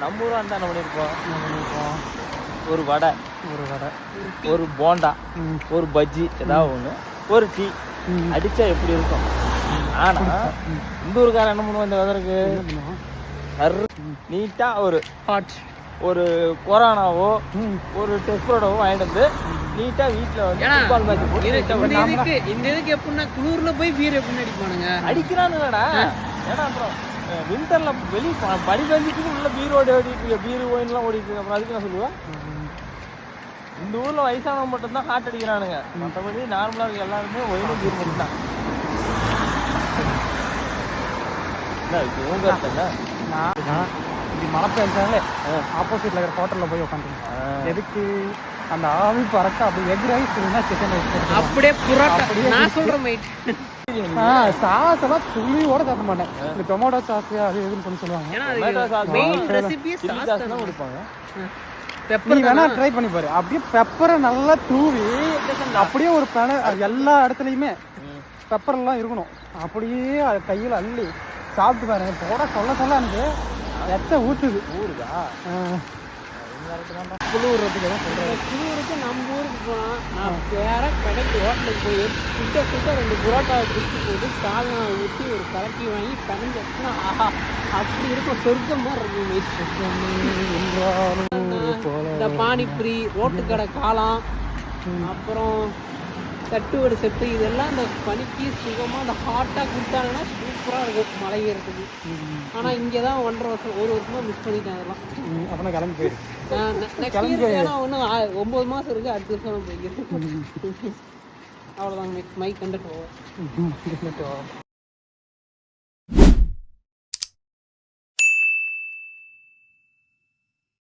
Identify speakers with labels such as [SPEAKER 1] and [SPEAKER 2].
[SPEAKER 1] நம்ம ஊரும் அந்த என்ன பண்ணியிருப்போம்? ஒரு வடை.
[SPEAKER 2] ஒரு வடை.
[SPEAKER 1] ஒரு போண்டா. ஒரு பஜ்ஜி. ஏதாவது ஒன்று ஒரு டீ. அடிச்சா எப்படி இருக்கும்? ஆனா இந்த ஊருக்காரன் என்ன பண்ணுவான் இந்த வெதருக்கு
[SPEAKER 2] என்ன பண்ணுவோம்?
[SPEAKER 1] நீட்டா ஒரு
[SPEAKER 2] ஹாட்
[SPEAKER 1] ஒரு கொரோனாவோ. ஒரு டெஸ்பரோடவோ வாங்கிட்டு வந்து நீட்டா வீட்டுல வந்து ஃபுட்பால் மேட்ச் போட்டு
[SPEAKER 3] இந்த. இதுக்கு எப்படின்னா குளிர்ல போய் பீர் எப்படின்னு அடிப்பானுங்க.
[SPEAKER 1] அடிக்கிறானுங்கடா. ஏன்னா அப்புறம் விண்டர்ல வெளிய ப- பனி பெஞ்சிட்டு உள்ள பீர் ஓடி ஓடிட்டு இருக்கு பீர் ஒயின்லாம் ஓடிட்டு இருக்கு. அப்புறம் அதுக்கு நான் சொல்லுவேன்? இந்த ஊர்ல வயசானவங்க மட்டும்தான் ஹார்ட் அடிக்கிறானுங்க. மற்றபடி நார்மலா இருக்க எல்லாருமே ஒயினும் பீர் மட்டும் தான் என்ன இது உங்க கருத்து என்ன?
[SPEAKER 2] நான் நான் இப்படி மழை பெஞ்சாலே ஆப்போசிட்ல இருக்கிற ஹோட்டல்ல போய் உட்காந்துருக்கேன்
[SPEAKER 1] ஆ.
[SPEAKER 2] எதுக்கு? அந்த ஆவி பறக்க அப்படி எக் ரைஸ் இல்லைன்னா சிக்கன் ரைஸ்
[SPEAKER 3] அப்படியே புரோட்டா
[SPEAKER 2] அப்படியே
[SPEAKER 3] நான் சொல்றேன் மைட்
[SPEAKER 2] சாஸ் எல்லாம் துளியோட சாப்பிட மாட்டேன். இந்த டொமேட்டோ சாஸ் அது இதுன்னு சொல்லி சொல்லுவாங்க.
[SPEAKER 3] மெயின் சாஸ்
[SPEAKER 1] தான். கொடுப்பாங்க.
[SPEAKER 2] நீ
[SPEAKER 3] பெப்பர்
[SPEAKER 2] வேணா ட்ரை பண்ணி பாரு. அப்படியே பெப்பரை நல்லா தூவி அப்படியே ஒரு பென எல்லா இடத்துலயுமே பெப்பர் எல்லாம் இருக்கணும். அப்படியே அது கையில அள்ளி சாப்பிட்டு பாருங்க போட சொல்ல சொல்ல எனக்கு எச்ச ஊத்துது.
[SPEAKER 1] ஊருதா
[SPEAKER 2] குளிர்றதுக்கு
[SPEAKER 3] குளிருக்கு நம்ம ஊருக்கு போனா நான் வேற கடைக்கு ஹோட்டலுக்கு போய் சுட்ட சுட்ட ரெண்டு புரோட்டாவை பிடிச்சி போட்டு சாதம் ஊற்றி ஒரு கலக்கி வாங்கி வச்சுனா ஆஹா அப்படி இருக்கும் சொர்க்கம் மாதிரி இருக்கும். இந்த பானிபூரி ரோட்டு கடை காளான் அப்புறம் தட்டுவடை செட்டு இதெல்லாம் இந்த பனிக்கு சுகமாக அந்த ஹாட்டாக கொடுத்தாங்கன்னா சூப்பராக இருக்கும் மழை ஏறதுக்கு ஆனால் இங்கே தான் ஒன்றரை வருஷம் ஒரு வருஷமாக மிஸ் பண்ணிட்டேன் அதெல்லாம்.
[SPEAKER 2] அப்பனா கிளம்பி போயிரு.
[SPEAKER 3] நெக்ஸ்ட் இயர் ஏன்னா இன்னும் ஆ- ஒன்பது மாதம் இருக்குது அடுத்த வருஷம் நான் போய்க்கிறேன் அவ்வளோதாங்க மை கண்டக்ட் ஓவர்
[SPEAKER 2] ம்.